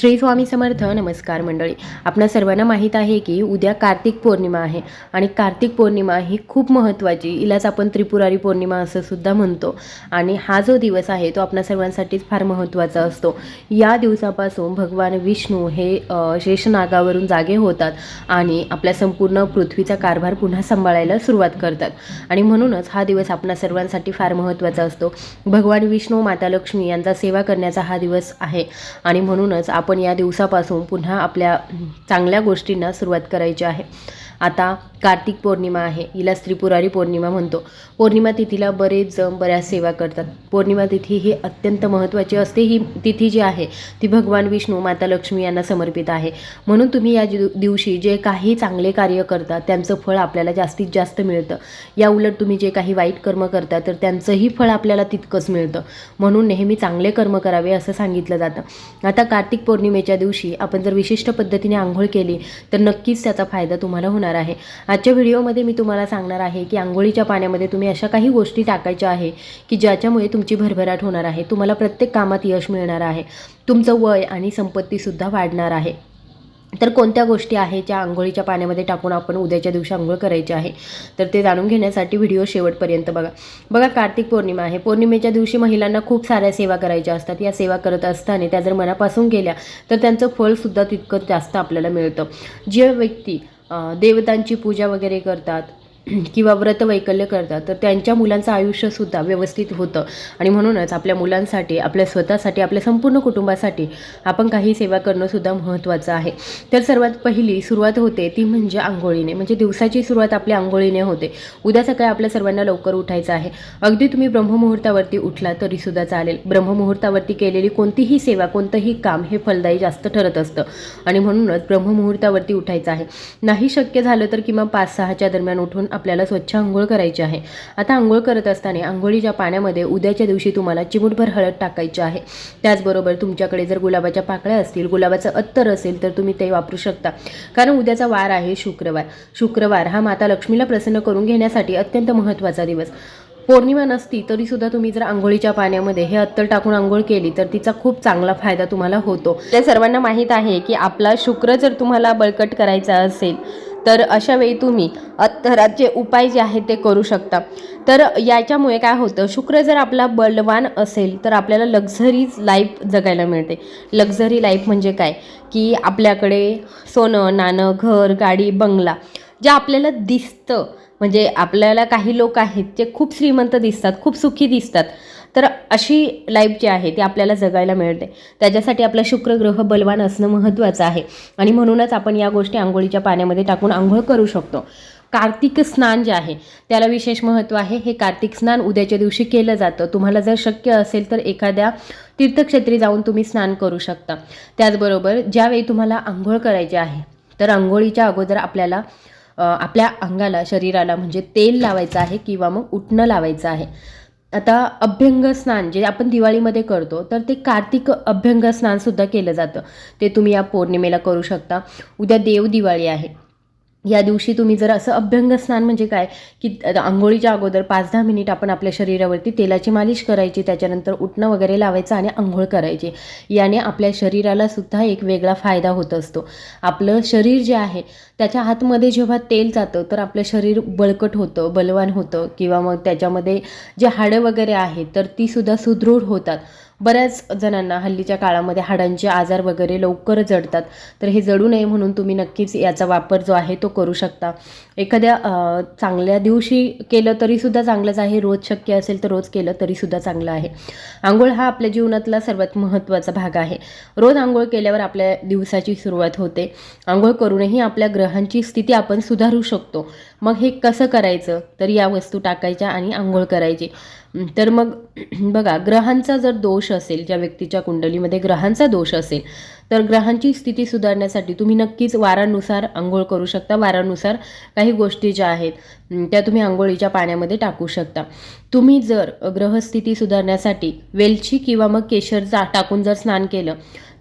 श्री स्वामी समर्थ नमस्कार मंडळी. आपणा सर्वांना माहीत आहे की उद्या कार्तिक पौर्णिमा आहे आणि कार्तिक पौर्णिमा ही खूप महत्त्वाची इलाच आपण त्रिपुरारी पौर्णिमा असं सुद्धा म्हणतो. आणि हा जो दिवस आहे तो आपणा सर्वांसाठीच फार महत्त्वाचा असतो. या दिवसापासून भगवान विष्णू हे शेषनागावरून जागे होतात आणि आपल्या संपूर्ण पृथ्वीचा कारभार पुन्हा सांभाळायला सुरुवात करतात. आणि म्हणूनच हा दिवस आपणा सर्वांसाठी फार महत्त्वाचा असतो. भगवान विष्णू माता लक्ष्मी यांचा सेवा करण्याचा हा दिवस आहे. आणि म्हणूनच आपण आपण या दिवसापासून पुन्हा आपल्या चांगल्या गोष्टींना सुरुवात करायची आहे. आता कार्तिक पौर्णिमा आहे. हिला स्त्रीपुरारी पौर्णिमा म्हणतो. पौर्णिमा तिथीला बरेच जण बऱ्याच सेवा करतात. पौर्णिमा तिथी ही अत्यंत महत्त्वाची असते. ही तिथी जी आहे ती भगवान विष्णू माता लक्ष्मी यांना समर्पित आहे. म्हणून तुम्ही या दिव- दिवशी जे काही चांगले कार्य करता त्यांचं फळ आपल्याला जास्तीत जास्त मिळतं. या उलट तुम्ही जे काही वाईट कर्म करता तर त्यांचंही फळ आपल्याला तितकंच मिळतं. म्हणून नेहमी चांगले कर्म करावे असं सांगितलं जातं. आता कार्तिक पौर्णिमेच्या दिवशी आपण जर विशिष्ट पद्धतीने आंघोळ केली तर नक्कीच त्याचा फायदा तुम्हाला होणार आहे. आजच्या व्हिडिओमध्ये मी तुम्हाला सांगणार आहे की आंघोळीच्या पाण्यामध्ये तुम्ही अशा काही गोष्टी टाकायच्या आहे की ज्याच्यामुळे तुमची भरभराट होणार आहे. तुम्हाला प्रत्येक कामात यश मिळणार आहे. तुमचं वय आणि संपत्तीसुद्धा वाढणार आहे. तर कोणत्या गोष्टी आहेत ज्या आंघोळीच्या पाण्यामध्ये टाकून आपण उद्याच्या दिवशी आंघोळ करायची आहे? तर ते जाणून घेण्यासाठी व्हिडिओ शेवटपर्यंत बघा. बघा कार्तिक पौर्णिमा आहे. पौर्णिमेच्या दिवशी महिलांना खूप साऱ्या सेवा करायच्या असतात. या सेवा करत असताना त्या जर मनापासून केल्या तर त्यांचं फळसुद्धा तितकं जास्त आपल्याला मिळतं. जे व्यक्ती देवतांची पूजा वगैरे करतात किंवा व्रत वैकल्य करतात तर त्यांच्या मुलांचं आयुष्यसुद्धा व्यवस्थित होतं. आणि म्हणूनच आपल्या मुलांसाठी आपल्या स्वतःसाठी आपल्या संपूर्ण कुटुंबासाठी आपण काही सेवा करणंसुद्धा महत्त्वाचं आहे. तर सर्वात पहिली सुरुवात होते ती म्हणजे आंघोळीने म्हणजे दिवसाची सुरुवात आपल्या आंघोळीने होते. उद्या सकाळी आपल्या सर्वांना लवकर उठायचं आहे. अगदी तुम्ही ब्रह्ममुहूर्तावरती उठला तरीसुद्धा चालेल. ब्रह्ममुहूर्तावरती केलेली कोणतीही सेवा कोणतंही काम हे फलदायी जास्त ठरत असतं. आणि म्हणूनच ब्रह्ममुहूर्तावरती उठायचं आहे. नाही शक्य झालं तर किंवा पाच सहाच्या दरम्यान उठून आपल्याला स्वच्छ आंघोळ करायची आहे. आता आंघोळ करत असताना आंघोळीच्या पाण्यामध्ये उद्याच्या दिवशी तुम्हाला चिमूटभर हळद टाकायची आहे. त्याचबरोबर तुमच्याकडे जर गुलाबाच्या पाकळ्या असतील गुलाबाचं अत्तर असेल तर तुम्ही ते वापरू शकता. कारण उद्याचा वार आहे शुक्रवार. शुक्रवार हा माता लक्ष्मीला प्रसन्न करून घेण्यासाठी अत्यंत महत्त्वाचा दिवस. पौर्णिमा नसती तरी सुद्धा तुम्ही जर आंघोळीच्या पाण्यामध्ये हे अत्तर टाकून आंघोळ केली तर तिचा खूप चांगला फायदा तुम्हाला होतो. त्या सर्वांना माहीत आहे की आपला शुक्र जर तुम्हाला बळकट करायचा असेल तर अशा वेळी तुम्ही अत्तराचे उपाय जे आहेत ते करू शकता. तर याच्यामुळे काय होतं शुक्र जर आपला बलवान असेल तर आपल्याला लक्झरीज लाईफ जगायला मिळते. लक्झरी लाईफ म्हणजे काय? की आपल्याकडे सोनं नाणं घर गाडी बंगला जे आपल्याला दिसतं. म्हणजे आपल्याला काही लोक आहेत जे खूप श्रीमंत दिसतात खूप सुखी दिसतात. तर अशी लाईफ जी आहे ती आपल्याला जगायला मिळते. त्याच्यासाठी आपलं शुक्रग्रह बलवान असणं महत्त्वाचं आहे. आणि म्हणूनच आपण या गोष्टी आंघोळीच्या पाण्यामध्ये टाकून आंघोळ करू शकतो. कार्तिक स्नान जे आहे त्याला विशेष महत्त्व आहे. हे कार्तिक स्नान उद्याच्या दिवशी केलं जातं. तुम्हाला जर शक्य असेल तर एखाद्या तीर्थक्षेत्री जाऊन तुम्ही स्नान करू शकता. त्याचबरोबर ज्यावेळी तुम्हाला आंघोळ करायची आहे तर आंघोळीच्या अगोदर आपल्याला आपल्या अंगाला शरीराला म्हणजे तेल लावायचं आहे किंवा मग उठणं लावायचं आहे. आता अभ्यंग स्नान जे आपण दिवाळीमध्ये करतो तर ते कार्तिक अभ्यंग स्नानसुद्धा केलं जातं. ते तुम्ही या पौर्णिमेला करू शकता. उद्या देव दिवाळी आहे. या दिवशी तुम्ही जर असं अभ्यंग स्नान म्हणजे काय? की आंघोळीच्या अगोदर पाच दहा मिनिट आपण आपल्या शरीरावरती तेलाची मालिश करायची त्याच्यानंतर उठणं वगैरे लावायचं आणि आंघोळ करायची. याने आपल्या शरीराला सुद्धा एक वेगळा फायदा होत असतो. आपलं शरीर जे आहे त्याच्या हातमध्ये जेव्हा तेल जातं तर आपलं शरीर बळकट होतं बलवान होतं. किंवा मग त्याच्यामध्ये जे हाडं वगैरे आहेत तर ती सुद्धा सुदृढ होतात. बऱ्याच जणांना हल्लीच्या काळामध्ये हाडांचे आजार वगैरे लवकर जडतात. तर हे जडू नये म्हणून तुम्ही नक्कीच याचा वापर जो आहे तो करू शकता. एखाद्या चांगल्या दिवशी केलं तरीसुद्धा चांगलंच आहे. रोज शक्य असेल तर रोज केलं तरीसुद्धा चांगलं आहे. आंघोळ हा आपल्या जीवनातला सर्वात महत्त्वाचा भाग आहे. रोज आंघोळ केल्यावर आपल्या दिवसाची सुरुवात होते. आंघोळ करूनही आपल्या ग्रहांची स्थिती आपण सुधारू शकतो. मग हे कसं करायचं? तर या वस्तू टाकायच्या आणि आंघोळ करायची. तर मग बघा ग्रहांचा जर दोष असेल ज्या व्यक्तीच्या कुंडलीमध्ये ग्रहांचा दोष असेल तर ग्रहांची स्थिती सुधारण्यासाठी तुम्ही नक्कीच वारानुसार आंघोळ करू शकता. वारानुसार काही गोष्टी ज्या आहेत त्या तुम्ही आंघोळीच्या पाण्यामध्ये टाकू शकता. तुम्ही जर ग्रहस्थिती सुधारण्यासाठी वेलची किंवा मग केशर जा टाकून जर स्नान केलं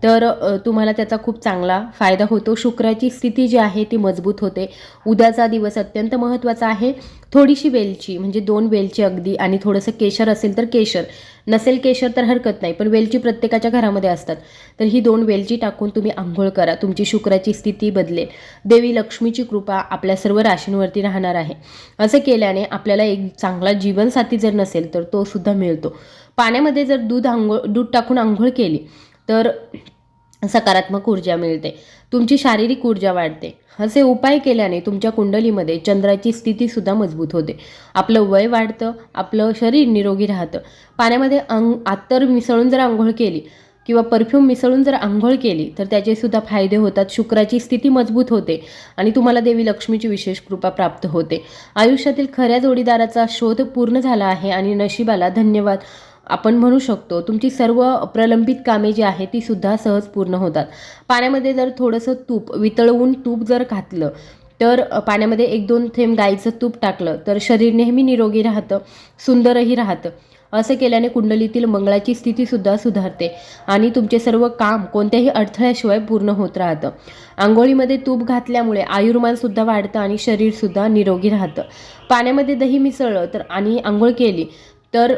तर तुम्हाला त्याचा खूप चांगला फायदा होतो. शुक्राची स्थिती जी आहे ती मजबूत होते. उद्याचा दिवस अत्यंत महत्त्वाचा आहे. थोडीशी वेलची म्हणजे दोन वेलची अगदी आणि थोडंसं केशर असेल तर केशर. नसेल केशर तर हरकत नाही पण वेलची प्रत्येकाच्या घरामध्ये असतात. तर ही दोन वेलची टाकून तुम्ही आंघोळ करा. तुमची शुक्राची स्थिती बदलेल. देवी लक्ष्मीची कृपा आपल्या सर्व राशींवरती राहणार आहे. असं केल्याने आपल्याला एक चांगला जीवनसाथी जर नसेल तर तो सुद्धा मिळतो. पाण्यामध्ये जर दूध आंघोळ दूध टाकून आंघोळ केली तर सकारात्मक ऊर्जा मिळते. तुमची शारीरिक ऊर्जा वाढते. असे उपाय केल्याने तुमच्या कुंडलीमध्ये चंद्राची स्थितीसुद्धा मजबूत होते. आपलं वय वाढतं आपलं शरीर निरोगी राहतं. पाण्यामध्ये अंग आत्तर मिसळून जर आंघोळ केली किंवा परफ्यूम मिसळून जर आंघोळ केली तर त्याचे सुद्धा फायदे होतात. शुक्राची स्थिती मजबूत होते आणि तुम्हाला देवी लक्ष्मीची विशेष कृपा प्राप्त होते. आयुष्यातील खऱ्या जोडीदाराचा शोध पूर्ण झाला आहे आणि नशिबाला धन्यवाद. आपण म्हणू शकतो तुमची सर्व प्रलंबित कामे जी आहेत ती सुद्धा सहज पूर्ण होतात. पाण्यामध्ये जर थोडंसं तूप वितळवून तूप जर घातलं तर पाण्यामध्ये एक दोन थेंब गाईचं तूप टाकलं तर शरीर नेहमी निरोगी राहतं सुंदरही राहतं. असं केल्याने कुंडलीतील मंगळाची स्थितीसुद्धा सुधारते आणि तुमचे सर्व काम कोणत्याही अडथळ्याशिवाय पूर्ण होत राहतं. आंघोळीमध्ये तूप घातल्यामुळे आयुर्मानसुद्धा वाढतं आणि शरीरसुद्धा निरोगी राहतं. पाण्यामध्ये दही मिसळलं तर आणि आंघोळ केली तर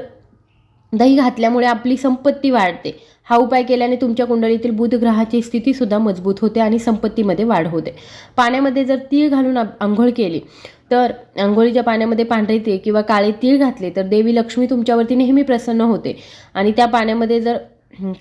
दही घातल्यामुळे आपली संपत्ती वाढते. हा उपाय केल्याने तुमच्या कुंडलीतील बुध ग्रहाची स्थितीसुद्धा मजबूत होते आणि संपत्तीमध्ये वाढ होते. पाण्यामध्ये जर तीळ घालून आंघोळ केली तर आंघोळीच्या पाण्यामध्ये पांढरे तीळ किंवा काळे तीळ घातले तर देवी लक्ष्मी तुमच्यावरती नेहमी प्रसन्न होते. आणि त्या पाण्यामध्ये जर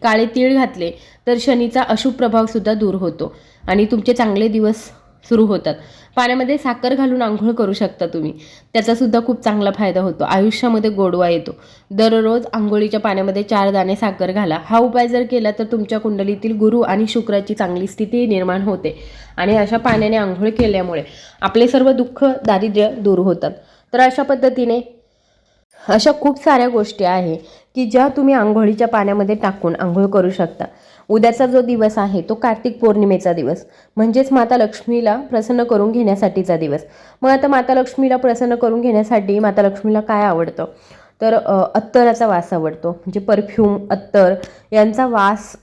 काळे तीळ घातले तर शनीचा अशुभ प्रभावसुद्धा दूर होतो. आणि तुमचे चांगले दिवस सुरू होतात. पाण्यामध्ये साखर घालून आंघोळ करू शकता तुम्ही. त्याचासुद्धा खूप चांगला फायदा होतो. आयुष्यामध्ये गोडवा येतो. दररोज आंघोळीच्या पाण्यामध्ये चार दाणे साखर घाला. हा उपाय जर केला तर तुमच्या कुंडलीतील गुरु आणि शुक्राची चांगली स्थिती निर्माण होते. आणि अशा पाण्याने आंघोळ केल्यामुळे आपले सर्व दुःख दारिद्र्य दूर होतात. तर अशा पद्धतीने अशा खूप साऱ्या गोष्टी आहे की ज्या तुम्ही आंघोळीच्या पाण्यामध्ये टाकून आंघोळ करू शकता. उद्याचा जो दिवस आहे तो कार्तिक पौर्णिमेचा दिवस. म्हणजेच माता लक्ष्मीला प्रसन्न करून घेण्यासाठीचा दिवस. मग आता माता लक्ष्मीला प्रसन्न करून घेण्यासाठी माता लक्ष्मीला काय आवडतं? तर अत्तराचा वास आवडतो. म्हणजे परफ्यूम अत्तर यांचा वास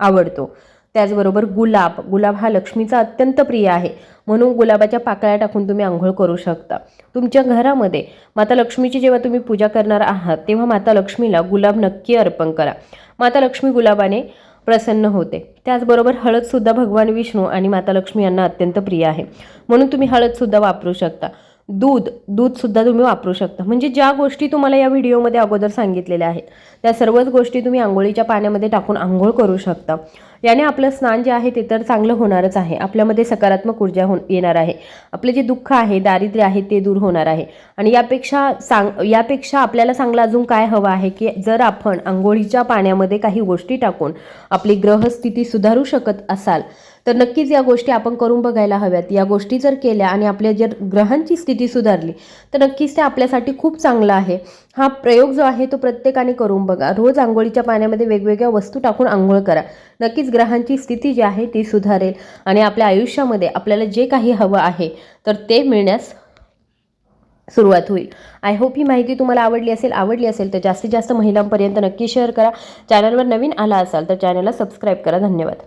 आवडतो. त्याचबरोबर गुलाब. गुलाब हा लक्ष्मीचा अत्यंत प्रिय आहे. म्हणून गुलाबाच्या पाकळ्या टाकून तुम्ही आंघोळ करू शकता. तुमच्या घरामध्ये माता लक्ष्मीची जेव्हा तुम्ही पूजा करणार आहात तेव्हा माता लक्ष्मीला गुलाब नक्की अर्पण करा. माता लक्ष्मी गुलाबाने प्रसन्न होते. त्याचबरोबर हळदसुद्धा भगवान विष्णू आणि माता लक्ष्मी यांना अत्यंत प्रिय आहे. म्हणून तुम्ही हळदसुद्धा वापरू शकता. दूध दूधसुद्धा तुम्ही वापरू शकता. म्हणजे ज्या गोष्टी तुम्हाला या व्हिडिओमध्ये अगोदर सांगितलेल्या आहेत त्या सर्वच गोष्टी तुम्ही आंघोळीच्या पाण्यामध्ये टाकून आंघोळ करू शकता. याने आपलं स्नान जे आहे ते तर चांगलं होणारच आहे. आपल्यामध्ये सकारात्मक ऊर्जा हो येणार आहे. आपले जे दुःख आहे दारिद्र्य आहे ते दूर होणार आहे. आणि यापेक्षा सांग यापेक्षा आपल्याला चांगलं अजून काय हवं आहे की जर आपण आंघोळीच्या पाण्यामध्ये काही गोष्टी टाकून आपली ग्रहस्थिती सुधारू शकत असाल तर नक्कीच या गोष्टी आपण करून बघायला हव्यात. या गोष्टी जर केल्या आणि आपल्या जर ग्रहांची स्थिती सुधारली तर नक्कीच ते आपल्यासाठी खूप चांगला आहे. हा प्रयोग जो आहे तो प्रत्येकाने करून बघा. रोज आंघोळीच्या पाण्यामध्ये वेगवेगळ्या वस्तू टाकून आंघोळ करा. नक्कीच ग्रहांची स्थिती जी आहे ती सुधारेल. आणि आपल्या आयुष्यामध्ये आपल्याला जे काही हवं आहे तर ते मिळण्यास सुरुवात होईल. आय होप ही माहिती तुम्हाला आवडली असेल आवडली असेल तर जास्तीत जास्त महिलांपर्यंत नक्की शेअर करा. चॅनलवर नवीन आला असाल तर चॅनलला सबस्क्राईब करा. धन्यवाद.